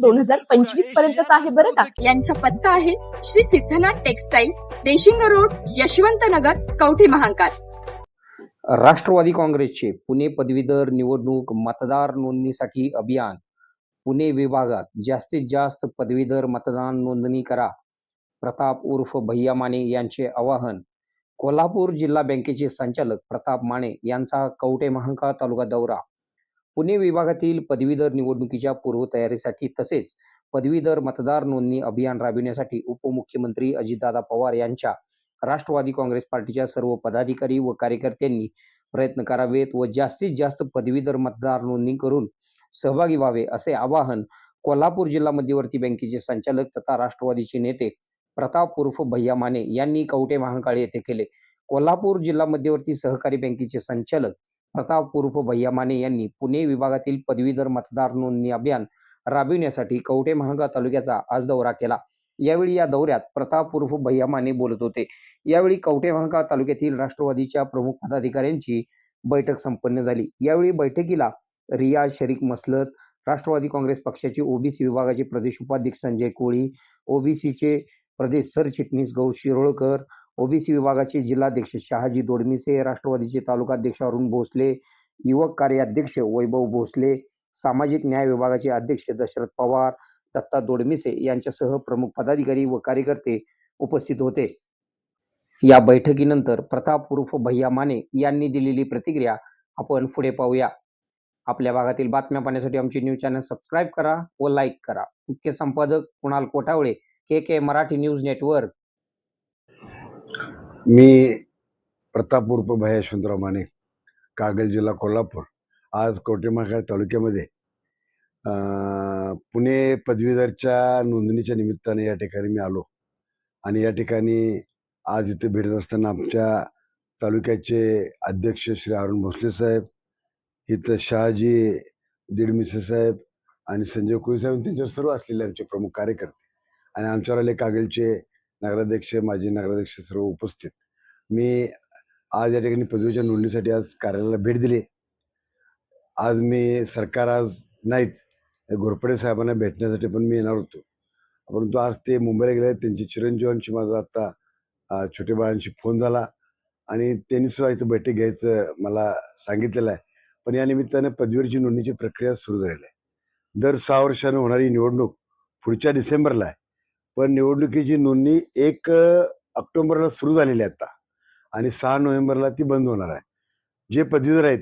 दोन हजार पंचवीस पर्यंतच आहे बरं का? यांचा पत्ता आहे श्री सिद्धनाथ टेक्सटाईल देशिंग रोड यशवंत नगर कवठे महांकाळ. राष्ट्रवादी काँग्रेसचे पुणे पदवीधर निवडणूक मतदार नोंदणीसाठी अभियान. पुणे विभागात जास्तीत जास्त पदवीधर मतदान नोंदणी करा. प्रताप उर्फ भैया माने यांचे आवाहन. कोल्हापूर जिल्हा बँकेचे संचालक प्रताप माने यांचा कवटे महांकाळ तालुका दौरा. पुणे विभागातील पदवीधर निवडणुकीच्या पूर्वतयारीसाठी तसेच पदवीधर मतदार नोंदणी अभियान राबविण्यासाठी उपमुख्यमंत्री अजितदादा पवार यांच्या राष्ट्रवादी काँग्रेस पार्टीच्या सर्व पदाधिकारी व कार्यकर्त्यांनी प्रयत्न करावेत व जास्तीत जास्त पदवीधर मतदार नोंदणी करून सहभागी व्हावे असे आवाहन कोल्हापूर जिल्हा मध्यवर्ती बँकेचे संचालक तथा राष्ट्रवादीचे नेते प्रताप उर्फ भैया माने यांनी कवटे महांकाळ येथे केले. कोल्हापूर जिल्हा मध्यवर्ती सहकारी बँकेचे संचालक प्रताप उर्फ भैया माने यांनी पुणे विभागातील पदवीधर मतदार नोंदणी अभियान राबविण्यासाठी कवटे महागा तालुक्याचा आज दौरा केला. यावेळी या दौऱ्यात प्रताप उर्फ भैया माने बोलत होते. यावेळी कवटे महागा तालुक्यातील राष्ट्रवादीच्या प्रमुख पदाधिकाऱ्यांची बैठक संपन्न झाली. यावेळी बैठकीला रियाज शरीक मसलत राष्ट्रवादी काँग्रेस पक्षाचे ओबीसी विभागाचे प्रदेश उपाध्यक्ष संजय कोळी ओबीसीचे प्रदेश सरचिटणीस गौ शिरोळकर ओबीसी विभागाचे जिल्हाध्यक्ष शहाजी दोडमिसे राष्ट्रवादीचे तालुकाध्यक्ष अरुण भोसले युवक कार्याध्यक्ष वैभव भोसले सामाजिक न्याय विभागाचे अध्यक्ष दशरथ पवार दत्ता दोडमिसे यांच्यासह प्रमुख पदाधिकारी व कार्यकर्ते उपस्थित होते. या बैठकीनंतर प्रताप उर्फ भैया माने यांनी दिलेली प्रतिक्रिया आपण पुढे पाहूया. आपल्या भागातील बातम्या पाहण्यासाठी आमचे न्यूज चॅनल सबस्क्राईब करा व लाईक करा. मुख्य संपादक Kunal Kotawale K K Marathi news network. मी प्रताप उर्फ भया यशवंतराव माने कागल जिल्हा कोल्हापूर. आज कवटेमाकाळ तालुक्यामध्ये पुणे पदवीधरच्या नोंदणीच्या निमित्ताने या ठिकाणी मी आलो. आणि या ठिकाणी आज इथे भेटत असताना आमच्या तालुक्याचे अध्यक्ष श्री अरुण भोसले साहेब इथं शहाजी दिडमिसे साहेब आणि संजय कुळी साहेब त्यांच्यावर सर्व असलेले आमचे प्रमुख कार्यकर्ते आणि आमच्यावर आले कागलचे नगराध्यक्ष माजी नगराध्यक्ष सर्व उपस्थित. मी आज या ठिकाणी पदवीच्या नोंदणीसाठी आज कार्यालयाला भेट दिली. आज मी सरकार आज नाहीच घोरपडे साहेबांना भेटण्यासाठी पण मी येणार होतो. परंतु आज ते मुंबईला गेले त्यांची चिरंजीवांशी माझा आत्ता छोट्या छोटे बाळांशी फोन झाला आणि त्यांनी सुद्धा इथं बैठक घ्यायचं मला सांगितलेलं आहे. पण या निमित्ताने पदवीवरची नोंदणीची प्रक्रिया सुरू झालेली आहे. दर सहा वर्षानं होणारी निवडणूक पुढच्या डिसेंबरला आहे. पण निवडणुकीची नोंदणी एक ऑक्टोबरला सुरू झालेली आहे आता. आणि सहा नोव्हेंबरला ती बंद होणार आहे. जे पदवीधर आहेत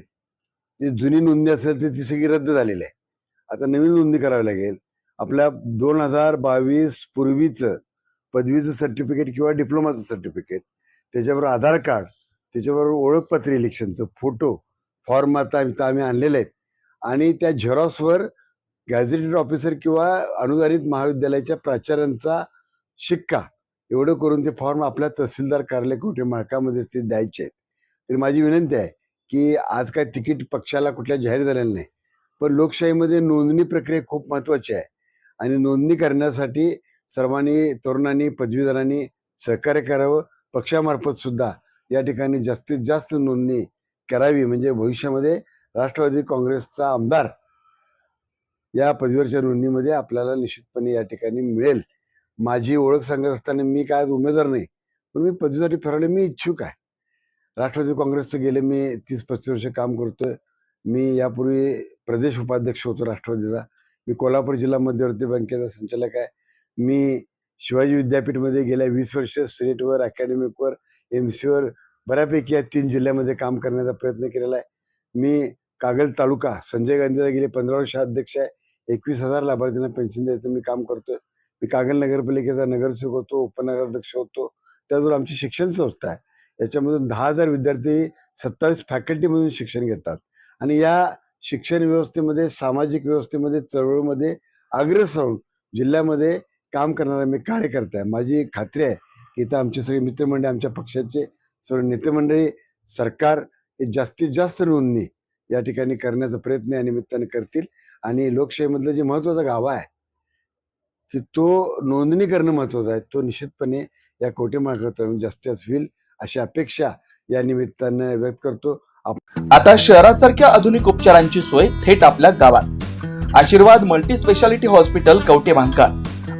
ती जुनी नोंदणी असेल ती ती सगळी रद्द झालेली आहे. आता नवीन नोंदणी करावी लागेल. आपल्या दोन हजार बावीस पूर्वीचं पदवीचं सर्टिफिकेट किंवा डिप्लोमाचं सर्टिफिकेट त्याच्याबरोबर आधार कार्ड त्याच्याबरोबर ओळखपत्र इलेक्शनचं फोटो फॉर्म आता आम्ही आणलेले आहेत. आणि त्या झेरॉक्सवर गॅझेटेड ऑफिसर किंवा अनुदानित महाविद्यालयाच्या प्राचार्यांचा शिक्का. एवढं करून ते फॉर्म आपल्या तहसीलदार कार्यालय कुठे माळकामध्ये ते द्यायचे आहेत. तरी माझी विनंती आहे की आज काय तिकीट पक्षाला कुठल्या जाहीर झालेलं नाही. पण लोकशाहीमध्ये नोंदणी प्रक्रिया खूप महत्त्वाची आहे. आणि नोंदणी करण्यासाठी सर्वांनी तरुणांनी पदवीधरांनी सहकार्य करावं. पक्षामार्फत सुद्धा या ठिकाणी जास्तीत जास्त नोंदणी करावी. म्हणजे भविष्यामध्ये राष्ट्रवादी काँग्रेसचा आमदार या पदवीवरच्या नोंदणीमध्ये आपल्याला निश्चितपणे या ठिकाणी मिळेल. माझी ओळख सांगत असताना मी काय उमेदवार नाही पण मी पदवीसाठी फिरवले मी इच्छुक आहे. राष्ट्रवादी काँग्रेसचं गेले मी तीस पस्तीस वर्ष काम करतोय. मी यापूर्वी प्रदेश उपाध्यक्ष होतो राष्ट्रवादीचा. मी कोल्हापूर जिल्हा मध्यवर्ती बँकेचा संचालक आहे. मी शिवाजी विद्यापीठमध्ये गेल्या वीस वर्ष सिनेटवर अकॅडमिकवर एम सीवर बऱ्यापैकी या तीन जिल्ह्यामध्ये काम करण्याचा प्रयत्न केलेला आहे. मी कागल तालुका संजय गांधीला गेले पंधरा वर्ष अध्यक्ष आहे. एकवीस हजार लाभार्थ्यांना पेन्शन द्यायचं. मी काम करतोय. मी कागल नगरपालिकेचा नगरसेवक होतो उपनगराध्यक्ष होतो. त्याचबरोबर आमची शिक्षण संस्था आहे. याच्यामधून दहा हजार विद्यार्थी सत्तावीस फॅकल्टीमधून शिक्षण घेतात. आणि या शिक्षण व्यवस्थेमध्ये सामाजिक व्यवस्थेमध्ये चळवळीमध्ये अग्रसर राहून जिल्ह्यामध्ये काम करणारा मी कार्यकर्ता आहे. माझी खात्री आहे की इथं आमचे सगळे मित्रमंडळी आमच्या पक्षाचे सर्व नेतेमंडळी सरकार हे जास्तीत जास्त नोंदणी या ठिकाणी करण्याचा प्रयत्न या निमित्ताने करतील. आणि लोकशाहीमधलं जे महत्वाचं गावा आहे की तो नोंदणी करणं महत्त्वाचं आहे तो निश्चितपणे या कोटी मार्गातून जास्तीत होईल अशी अपेक्षा या निमित्तानं व्यक्त करतो. आता शहरासारख्या आधुनिक उपचारांची सोय थेट आपल्या गावात. Ashirwad multi speciality hospital Kavathe Mahankal.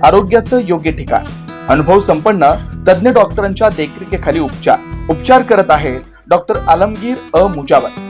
आरोग्याचं योग्य ठिकाण. अनुभव संपन्न तज्ज्ञ डॉक्टरांच्या देखरेखीखाली उपचार. उपचार करत आहेत doctor Alamgir A Mujawar.